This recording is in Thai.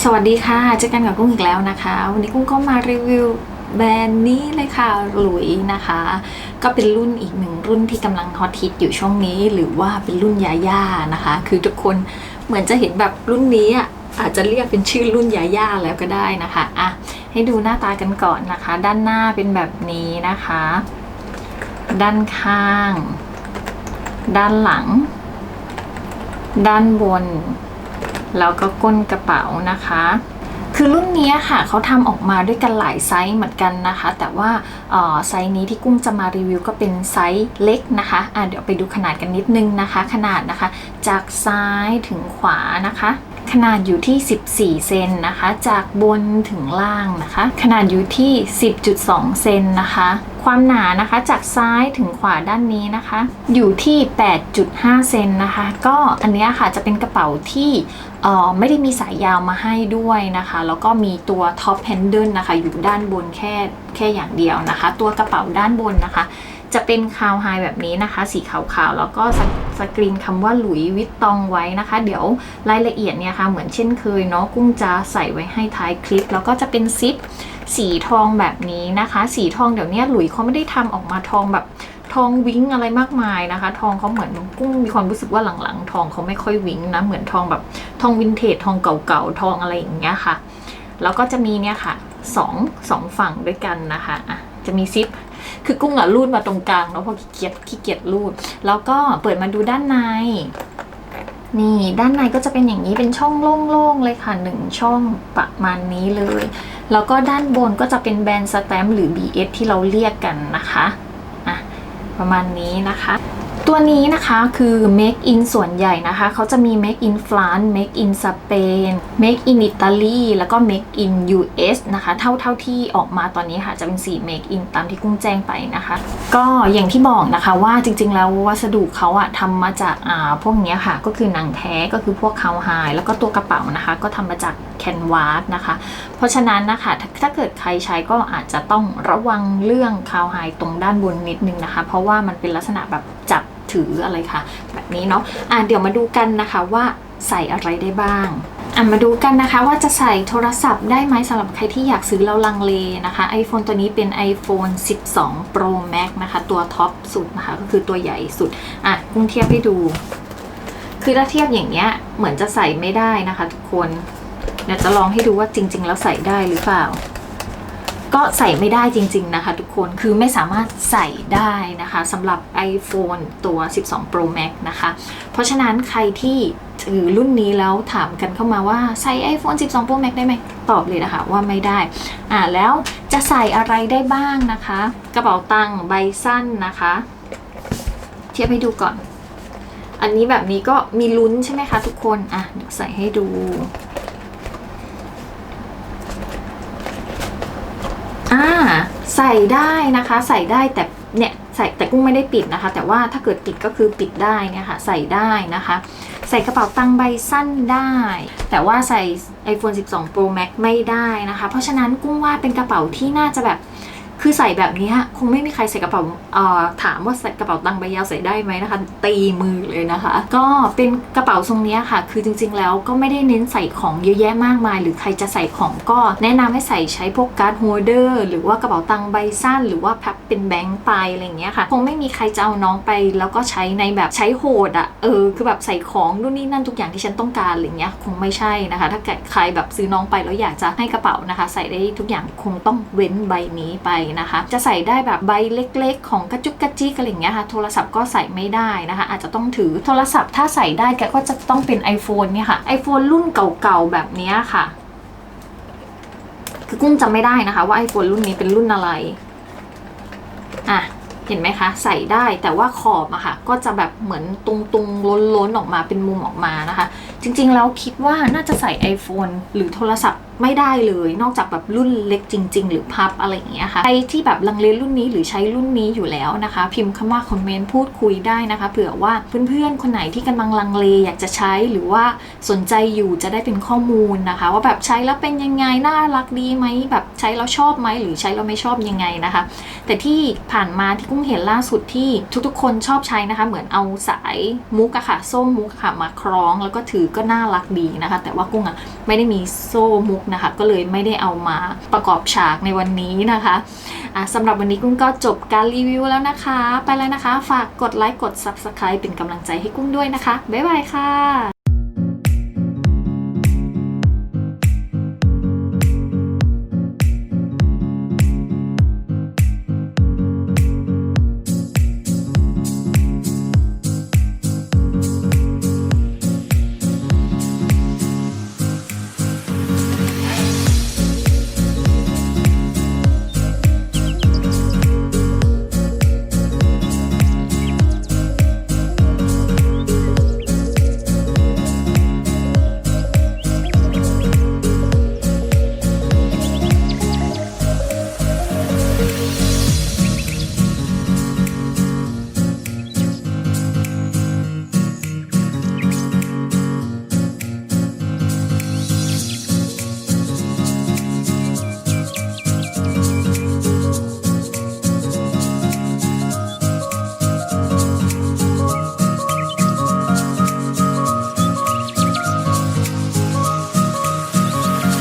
สวัสดีค่ะ เจอกันกับกุ้งอีกแล้วนะคะ วันนี้กุ้งก็มารีวิวแบรนด์นี้เลยค่ะ หลุยนะคะ ก็เป็นรุ่นอีกหนึ่งรุ่นที่กำลังฮอตฮิตอยู่ช่วงนี้ หรือว่าเป็นรุ่นยาย่านะคะ คือทุกคนเหมือนจะเห็นแบบรุ่นนี้อะอาจจะเรียกเป็นชื่อรุ่นยาย่าแล้วก็ได้นะคะอะให้ดูหน้าตากันก่อนนะคะ ด้านหน้าเป็นแบบนี้นะคะ ด้านข้าง ด้านหลัง ด้านบน แล้วก็ก้นกระเป๋านะคะ คือรุ่นนี้ค่ะเขาทำออกมาด้วยกันหลายไซส์เหมือนกันนะคะ แต่ว่าไซส์นี้ที่กุ้งจะมารีวิวก็เป็นไซส์เล็กนะคะอะเดี๋ยวไปดูขนาดกันนิดนึงนะคะ ขนาดนะคะ จากซ้ายถึงขวานะคะขนาดอยู่ที่ 14 เซนนะคะ จากบนถึงล่างนะคะ ขนาดอยู่ที่ 10.2 เซนนะคะ ความหนานะคะจากซ้ายถึงขวาด้านนี้นะคะ อยู่ที่ 8.5 เซนนะคะ ก็อันเนี้ยค่ะจะเป็นกระเป๋าที่เอ่อไม่ได้มีสายยาวมาให้ด้วยนะคะ แล้วก็มีตัวท็อปแฮนเดิลนะคะอยู่ด้านบนแค่แค่อย่างเดียวนะคะ ตัวกระเป๋าด้านบนนะคะ จะเป็นคาวไฮแบบนี้นะคะ สีขาวๆ แล้วก็สสกรีนคำว่าหลุยวิตตองไว้นะคะ เดี๋ยวรายละเอียดเนี่ยค่ะเหมือนเช่นเคยเนาะกุ้งจะใส่ไว้ให้ท้ายคลิป แล้วก็จะเป็นซิปสีทองแบบนี้นะคะ สีทองเดี๋ยวนี้หลุยเขาไม่ได้ทำออกมาทองแบบทองวิ้งอะไรมากมายนะคะ ทองเขาเหมือนกุ้งมีความรู้สึกว่าหลังๆ ทองเขาไม่ค่อยวิ้งนะเหมือนทองแบบทองวินเทจทองเก่าๆทองอะไรอย่างเงี้ยค่ะ แล้วก็จะมีเนี่ยค่ะสองสองฝั่งด้วยกันนะคะอะจะมีซิปคือกุ้งอะรูดมาตรงกลางเนาะเพราะขี้เกียจขี้เกียจรูด แล้วก็เปิดมาดูด้านใน นี่ด้านในก็จะเป็นอย่างนี้เป็นช่องโล่งๆเลยค่ะหนึ่งช่องประมาณนี้เลย แล้วก็ด้านบนก็จะเป็นแบรนด์สแตมป์หรือ BS ที่เราเรียกกันนะคะอะประมาณนี้นะคะ ตัวนี้นะคะคือ make in ส่วนใหญ่นะคะ เขาจะมี make in France make in Spain make in Italy แล้วก็ make in US นะคะ เท่าเท่าที่ออกมาตอนนี้ค่ะจะเป็น 4 make in ตามที่กุ้งแจ้งไปนะคะ ก็อย่างที่บอกนะคะว่าจริงๆ แล้ววัสดุเขาอะทำมาจากอ่าพวกเนี้ยค่ะ ก็คือหนังแท้ก็คือพวกคาวไฮแล้วก็ตัวกระเป๋านะคะ ก็ทำมาจากแคนวาสนะคะ เพราะฉะนั้นนะคะถ้าถ้าเกิดใครใช้ก็อาจจะต้องระวังเรื่องคาวไฮตรงด้านบนนิดนึงนะคะ เพราะว่ามันเป็นลักษณะแบบ จับถืออะไรค่ะ แบบนี้เนาะอะเดี๋ยวมาดูกันนะคะว่าใส่อะไรได้บ้างอะมาดูกันนะคะว่าจะใส่โทรศัพท์ได้ไหมสำหรับใครที่อยากซื้อแล้วลังเลนะคะ iPhone ตัวนี้เป็น iPhone 12 Pro Max นะคะ ตัวท็อปสุดนะคะ ก็คือตัวใหญ่สุด อะกุ้งเทียบให้ดู คือถ้าเทียบอย่างเงี้ย เหมือนจะใส่ไม่ได้นะคะทุกคน เดี๋ยวจะลองให้ดูว่าจริง ๆ แล้วใส่ได้หรือเปล่า ก็ใส่ไม่ได้จริง ๆ นะคะ ทุกคนคือไม่สามารถใส่ได้นะคะสำหรับ iPhone ตัว 12 Pro Max นะคะ เพราะฉะนั้นใครที่ถือรุ่นนี้แล้วถามกันเข้ามาว่าใส่ iPhone 12 Pro Max ได้ไหมตอบเลยนะคะว่าไม่ได้อ่าแล้วจะใส่อะไรได้บ้างนะคะ กระเป๋าตังค์ใบสั้นนะคะ เทียบให้ดูก่อน อันนี้แบบนี้ก็มีลุ้นใช่ไหมคะทุกคนอะใส่ให้ดู อ่าใส่ได้นะคะใส่ได้แต่เนี่ยใส่แต่กุ้งไม่ได้ปิดนะคะ แต่ว่าถ้าเกิดปิดก็คือปิดได้เนี่ยค่ะใส่ได้นะคะ ใส่กระเป๋าตังใบสั้นได้ แต่ว่าใส่ iPhone 12 Pro Max ไม่ได้นะคะ เพราะฉะนั้นกุ้งว่าเป็นกระเป๋าที่น่าจะแบบ คือใส่แบบนี้คงไม่มีใครใส่กระเป๋าเอ่อถามว่าใส่กระเป๋าตังค์ใบยาวใส่ได้ไหมนะคะ ตีมือเลยนะคะ ก็เป็นกระเป๋าทรงนี้ค่ะ คือจริง ๆ แล้วก็ไม่ได้เน้นใส่ของเยอะแยะมากมาย หรือใครจะใส่ของก็แนะนำให้ใส่ใช้พวกการ์ดโฮเดอร์หรือว่ากระเป๋าตังค์ใบสั้น หรือว่าพับเป็นแบงค์ไปอะไรอย่างเงี้ยค่ะ คงไม่มีใครจะเอาน้องไป แล้วก็ใช้ในแบบใช้โหดอะเออคือแบบใส่ของนู่นนี่นั่นทุกอย่างที่ฉันต้องการอะไรเงี้ยคงไม่ใช่นะคะ ถ้าใครแบบซื้อน้องไปแล้วอยากจะให้กระเป๋านะคะ ใส่ได้ทุกอย่างคงต้องเว้นใบนี้ไปนะคะ จะใส่ได้แบบใบเล็ก ๆ ของกระจุกกระจิกอะไรเงี้ยค่ะ โทรศัพท์ก็ใส่ไม่ได้นะคะ อาจจะต้องถือโทรศัพท์ถ้าใส่ได้แกก็จะต้องเป็น iPhone เนี่ยค่ะ iPhone รุ่นเก่าๆแบบนี้ค่ะ คือกุ้งจำไม่ได้นะคะ ว่า iPhone รุ่นนี้เป็นรุ่นอะไร อะเห็นไหมคะ ใส่ได้แต่ว่าขอบอะค่ะ ก็จะแบบเหมือนตุงตุงล้นล้นๆออกมาเป็นมุมออกมานะคะ จริงๆแล้วคิดว่าน่าจะใส่ iPhone หรือโทรศัพท์ ไม่ได้เลย นอกจากแบบรุ่นเล็กจริง ๆ หรือพับอะไรอย่างเงี้ยค่ะใครที่แบบลังเลรุ่นนี้หรือใช้รุ่นนี้อยู่แล้วนะคะ พิมพ์คำว่าคอมเมนต์พูดคุยได้นะคะ เผื่อว่าเพื่อนๆคนไหนที่กำลังลังเลอยากจะใช้หรือว่าสนใจอยู่จะได้เป็นข้อมูลนะคะ ว่าแบบใช้แล้วเป็นยังไงน่ารักดีไหมแบบใช้แล้วชอบไหมหรือใช้แล้วไม่ชอบยังไงนะคะ แต่ที่ผ่านมาที่กุ้งเห็นล่าสุดที่ทุกๆ คนชอบใช้นะคะ เหมือนเอาสายมุกอะค่ะโซ่มุกอะค่ะมาคล้อง แล้วก็ถือก็น่ารักดีนะคะ แต่ว่ากุ้งอะไม่ได้มีโซ่มุกนะคะ ก็เลยไม่ได้เอามาประกอบฉากในวันนี้นะคะะสำหรับวันนี้กุ้งก็จบการรีวิวแล้วนะคะ ไปแล้วนะคะ ฝากกดไลค์กด Subscribe เป็นกำลังใจให้กุ้งด้วยนะคะ บ๊ายบายค่ะ